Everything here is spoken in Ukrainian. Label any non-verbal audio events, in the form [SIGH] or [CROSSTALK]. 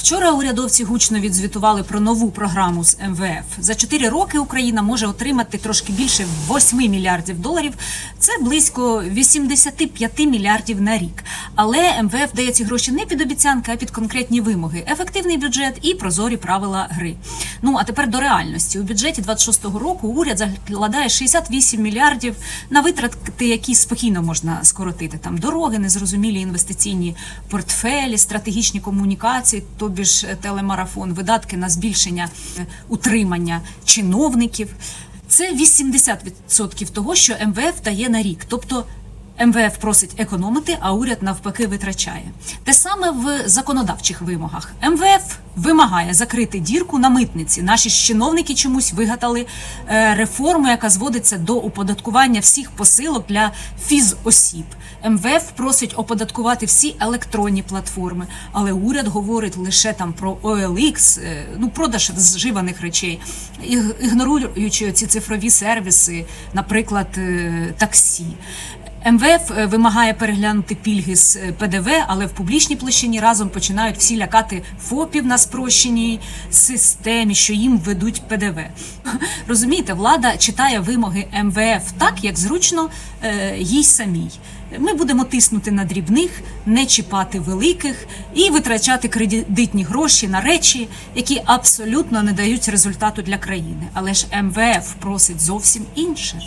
Вчора урядовці гучно відзвітували про нову програму з МВФ. За 4 роки Україна може отримати трошки більше 8 мільярдів доларів. Це близько 85 мільярдів на рік. Але МВФ дає ці гроші не під обіцянки, а під конкретні вимоги: ефективний бюджет і прозорі правила гри. Ну а тепер до реальності. У бюджеті 26-го року уряд закладає 68 мільярдів на витрати, які спокійно можна скоротити. Там дороги, незрозумілі інвестиційні портфелі, стратегічні комунікації, тобі е, телемарафон, видатки на збільшення е, утримання чиновників. Це 80% того, що МВФ дає на рік. Тобто МВФ просить економити, а уряд навпаки витрачає. Те саме в законодавчих вимогах. МВФ вимагає закрити дірку на митниці. Наші чиновники чомусь вигадали е, реформу, яка зводиться до оподаткування всіх посилок для фізосіб. МВФ просить оподаткувати всі електронні платформи, але уряд говорить лише там про OLX, е, ну продаж зживаних речей, ігноруючи ці цифрові сервіси, наприклад, е, таксі. МВФ е, вимагає переглянути пільги з е, ПДВ, але в публічній площині разом починають всі лякати ФОПів на спрощеній системі, що їм ведуть ПДВ. [LAUGHS] Розумієте, влада читає вимоги МВФ так, як зручно е, їй самій. Ми будемо тиснути на дрібних, не чіпати великих і витрачати кредитні гроші на речі, які абсолютно не дають результату для країни. Але ж МВФ просить зовсім інше.